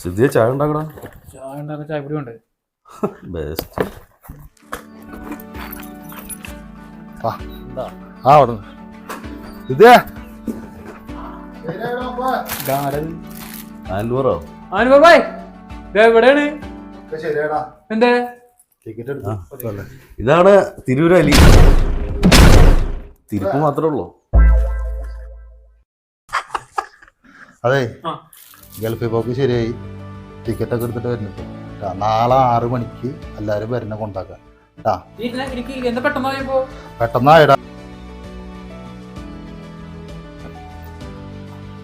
സിദ്ധിയെ ചായ ഉണ്ടാക്കടാ. ചായ ഉണ്ടാക്കുന്ന ചായപ്പൊടി ഉണ്ട് ബെസ്റ്റ് ആ ആ എവിടെയാണ് എന്തേ? എടുത്തു ഇതാണ് തിരൂരലി തിരുപ്പ് മാത്രമേ ഉള്ളൂ. അതെ. ഗൾഫ് ഗൾഫിൽ പോക്ക് ശരിയായി. ടിക്കറ്റ് ഒക്കെ എടുത്തിട്ട് വരുന്നത് കേട്ടോ നാളെ ആറ് മണിക്ക് എല്ലാവരും വരുന്ന കൊണ്ടാക്കാം. കേട്ടാ പെട്ടെന്നായിടാ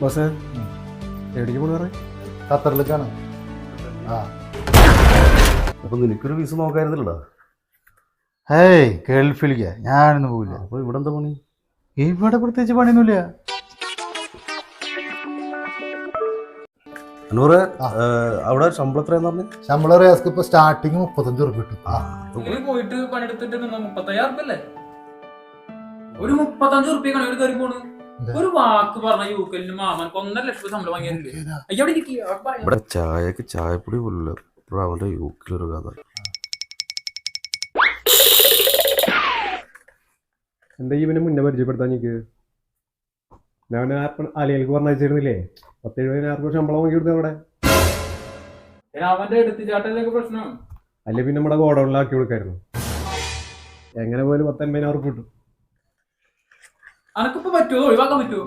ബസ് എവിടേക്ക് പോണു പറ ഖത്തറിലേക്കാണ്. ആ. അപ്പൊ നിനക്കൊരു വിസ നോക്കായിരുന്നില്ലടാ? ഏയ് ഗൾഫിലേക്ക്. ഞാനൊന്നും പോകില്ല അപ്പൊ ഇവിടെ എന്താ പണി? ഇവിടെ പ്രത്യേകിച്ച് പണിയൊന്നുമില്ല. അനൂറ് ആ. അവിടെ ശമ്പളം എത്രയാന്ന് പറഞ്ഞു? ശമ്പളം റിയാസ്ക്ക് ഇപ്പൊ സ്റ്റാർട്ടിങ് മുപ്പത്തഞ്ച് ഉറുപ്പ് കിട്ടും. പോയിട്ട് പണിയെടുത്തിട്ട് മുപ്പത്തയ്യായിരം ഉറുപ്പ അല്ലേ? ഒരു മുപ്പത്തഞ്ച് ഉറുപ്പിക്കാണ് ഒരു കയറി പോണ്. ഒരു വാക്ക് പറഞ്ഞ യൂക്കലിന് മാമനക്ക് ഒന്നര ലക്ഷം ശമ്പളം വാങ്ങിയിട്ടുണ്ട്. ഇവിടെ ചായക്ക് ചായപ്പൊടി പോലില്ല ഇപ്പോഴും അവന്റെ യൂക്കിലൊരു കഥ. എന്താ ഈ ഇവനെ മുന്നേ പരിചയപ്പെടുത്താൻ എനിക്ക് ഞാൻ അലയിലേക്ക് പറഞ്ഞയച്ചിരുന്നില്ലേ? പത്ത് എഴുപതിനായിരം ശമ്പളം വാങ്ങി കൊടുത്തത് അവിടെ. അവന്റെ പ്രശ്നം. അല്ലെ പിന്നെ നമ്മുടെ ഗോഡൗണിലാക്കി കൊടുക്കായിരുന്നു. എങ്ങനെ പോലും പത്തൊൻപതിനായിരം ഉറുപ്പ് കിട്ടും. അനക്കിപ്പോ പറ്റുമോ? ഒഴിവാക്കാൻ പറ്റുമോ?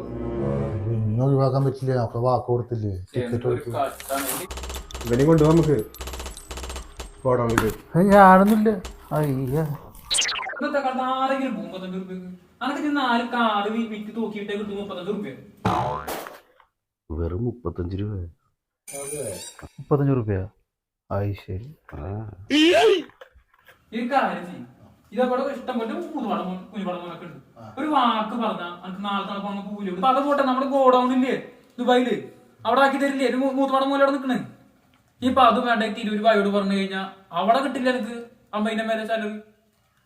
ഇനി ഒഴിവാക്കാൻ പറ്റില്ല. അപ്പൊ വാക്ക് കൊടുത്തില്ലേ? ടിക്കറ്റ്. ഇവനെ കൊണ്ടുപോകാം നമുക്ക്. ഗോഡൗണിൽ ഞാനൊന്നുമില്ല. അയ്യ. ഇന്നത്തെ കാലത്ത് ആരെങ്കിലും മുപ്പത്തഞ്ച് അനക്ക് നാല് വിറ്റ് തൂക്കിയിട്ടേ കിട്ടും മുപ്പത്തഞ്ച് ഉറുപ്പ്യ വെറും മുപ്പത്തഞ്ച് രൂപ. മുപ്പത്തഞ്ച് റുപ്യ ആയി ശരി. ഒരു വാക്ക് പറഞ്ഞാ അനക്ക് നാളെ തണുപ്പ് അങ്ങ് പോവില്ല അപ്പൊ അത് പോട്ടെ നമ്മുടെ ഗോഡൌൺ ഇല്ലേ? ദുബായിൽ. അവിടെ ആക്കി തരില്ലേ? ഒരു മൂ- മൂത്തുപാടം മൂല അവിടെ നിക്കണേ. ഇപ്പൊ അത് വേണ്ട തിരൂര് വായോട് പറഞ്ഞു കഴിഞ്ഞാ അവിടെ കിട്ടില്ല എനിക്ക് അമ്പതിന്റെ മേലെ സാലറി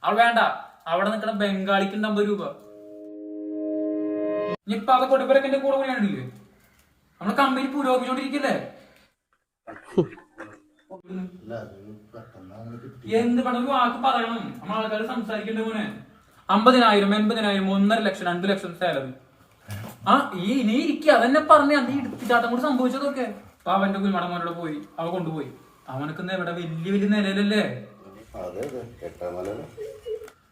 അവിടെ വേണ്ട. അവിടെ നിക്കണ ബംഗാളിക്ക് ഉണ്ട് അമ്പത് രൂപ. ഇപ്പൊ അത് കൊടുപ്പരൊക്കെ എന്റെ കൂടെ കൂടിയാണില്ലേ നമ്മുടെ കമ്പനി പുരോഗമിച്ചോണ്ടിരിക്കല്ലേ? എന്ത് പണം വാക്ക് പറയണം. നമ്മൾ ആൾക്കാർ സംസാരിക്കേണ്ട മോനെ? അമ്പതിനായിരം എൺപതിനായിരം ഒന്നര ലക്ഷം രണ്ട് ലക്ഷം സാലറി ആ ഈ ഇനി ഇരിക്കുക അതന്നെ പറഞ്ഞ അത് ഇടുത്തിട്ടാട്ടം കൂടി സംഭവിച്ചതൊക്കെ. അപ്പൊ അവന്റെ കുഞ്ഞുമാടം മോനോട് പോയി. അവ കൊണ്ടുപോയി. അവനക്ക് ഇവിടെ വലിയ വലിയ നിലയിലല്ലേ?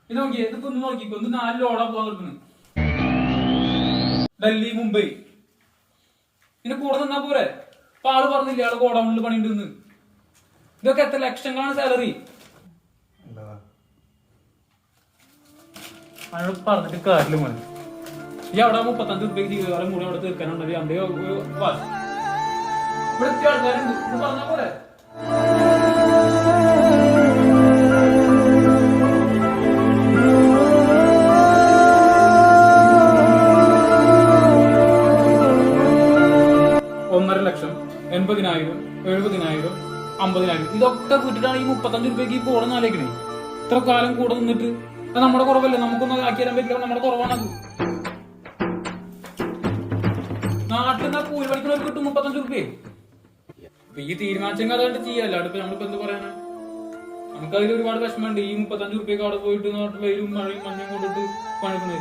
ഇത് നോക്കിയേ ഇതിപ്പോ ഒന്ന് നോക്കിക്കോ. ഒന്ന് നാല് ലോഡാ പോകാൻ കിട്ടുന്നു ഡൽഹി മുംബൈ. പിന്നെ കൂടെ നിന്നാ പോരെ അപ്പൊ ആൾ പറഞ്ഞില്ലേ ആൾ ഗോഡൌണിൽ പണിയുണ്ടെന്ന് ഇതൊക്കെ എത്ര ലക്ഷങ്ങളാണ് സാലറി അയാൾ പറഞ്ഞിട്ട് കാര്യമില്ല മോനെ ഈ അവിടെ മുപ്പത്തഞ്ച് റുപ്യ ജീവിതകാലം കൂടി അവിടെ തീർക്കാനുണ്ട് അന്റെ ഇവിടെ ആൾക്കാരുണ്ട് പറഞ്ഞാ പോലെ ലക്ഷം എൺപതിനായിരം എഴുപതിനായിരം അമ്പതിനായിരം. ഇതൊക്കെ വിട്ടിട്ടാണ് ഈ മുപ്പത്തഞ്ച് രൂപയ്ക്ക് ഈ പോണെന്ന് ആലോചിക്കണേ. ഇത്ര കാലം കൂടെ നിന്നിട്ട് അത് നമ്മുടെ കുറവല്ലേ? നമുക്കൊന്നും ആക്കി തരാൻ പറ്റില്ല. നമ്മുടെ കുറവാണത് നാട്ടിൽ നിന്ന് കൂലി പഠിക്കുന്നവർക്ക് കിട്ടും മുപ്പത്തഞ്ച് രൂപയെ അപ്പൊ ഈ തീരുമാനിച്ചെങ്കിൽ അതുകൊണ്ട് ചെയ്യാല്ല അടുത്ത് നമ്മളിപ്പോ എന്ത് പറയാനാ? നമുക്കതിൽ ഒരുപാട് വിഷമമുണ്ട്. ഈ മുപ്പത്തഞ്ച് റുപ്യക്ക് അവിടെ പോയിട്ട് വെയിലും മഴയും മഞ്ഞും കൊണ്ടിട്ട് പണിക്കുന്നത്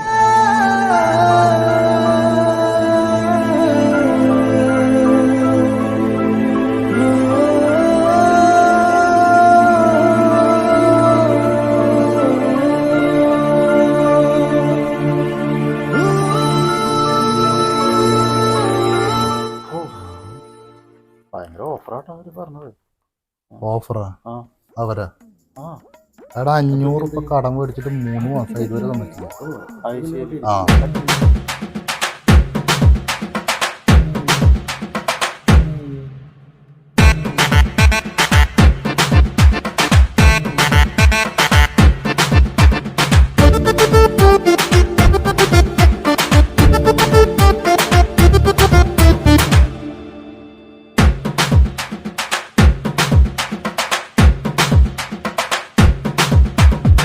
ഭയങ്കര ഓഫറാട്ടോ അവർ പറഞ്ഞത്. ഓഫറാ. അവരാ? എടാ അഞ്ഞൂറ് ഇപ്പൊ കടം മേടിച്ചിട്ട് മൂന്ന് മാസം ഇതുവരെ തന്നിട്ടില്ല. ആ.